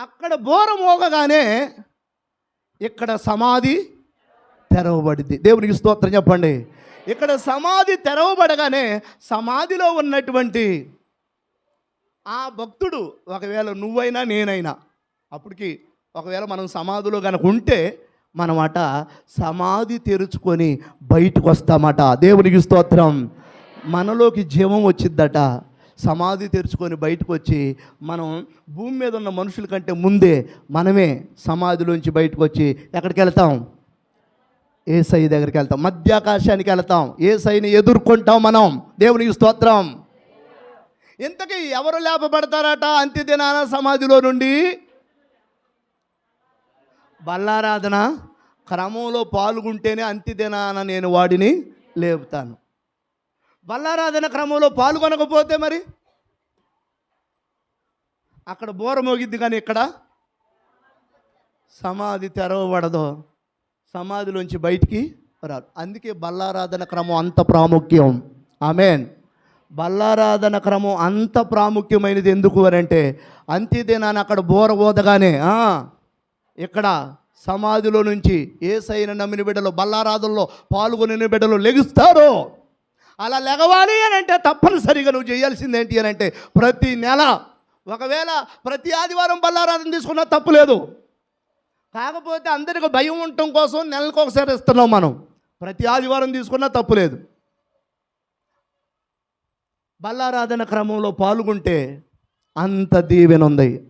అక్కడ బోర మోగగానే ఇక్కడ సమాధి తెరవబడింది. దేవునికి స్తోత్రం చెప్పండి. ఇక్కడ సమాధి తెరవబడగానే సమాధిలో ఉన్నటువంటి ఆ భక్తుడు ఒకవేళ నువ్వైనా నేనైనా అప్పటికి ఒకవేళ మనం సమాధిలో కనుక ఉంటే మనమాట సమాధి తెరుచుకొని బయటకు వస్తామట దేవునికి స్తోత్రం. మనలోకి జీవం వచ్చిద్దట సమాధి తెరుచుకొని బయటకు వచ్చి మనం భూమి మీద ఉన్న మనుషుల కంటే ముందే మనమే సమాధిలోంచి బయటకు వచ్చి ఎక్కడికి వెళ్తాం ఏసై దగ్గరికి వెళ్తాం మధ్యాకాశానికి వెళ్తాం. ఏసైని ఎదుర్కొంటాం మనం. దేవునికి స్తోత్రం. ఇంతకీ ఎవరు లేపబడతారట అంత్యదినాన సమాధిలో నుండి? బల్లారాధన క్రమంలో పాల్గొంటేనే అంత్యదినాన నేను వాడిని లేపుతాను. బల్లారాధన క్రమంలో పాల్గొనకపోతే మరి? అక్కడ బోర మోగిద్ది కానీ ఇక్కడ సమాధి తెరవబడదు. సమాధిలోంచి బయటికి రాదు. అందుకే బల్లారాధన క్రమం అంత ప్రాముఖ్యం. ఆమెన్. బల్లారాధన క్రమం అంత ప్రాముఖ్యమైనది ఎందుకు అని అంటే అంత్యదినాన్ని అక్కడ బోర ఓదగానే ఇక్కడ సమాధిలో నుంచి ఏ సైన నమ్మిన బిడ్డలు బల్లారాధనలో పాల్గొనిన బిడ్డలు లెగుస్తారు. అలా లెగవాలి అని అంటే తప్పనిసరిగా నువ్వు చేయాల్సింది ఏంటి అని అంటే ప్రతి నెల ఒకవేళ ప్రతి ఆదివారం బల్లారాధన తీసుకున్నా తప్పు లేదు. కాకపోతే అందరికి భయం ఉండటం కోసం నెలకు ఒకసారి ఇస్తున్నాం మనం. ప్రతి ఆదివారం తీసుకున్నా తప్పు లేదు. బల్లారాధన క్రమంలో పాల్గొంటే అంత దీవెన ఉంది.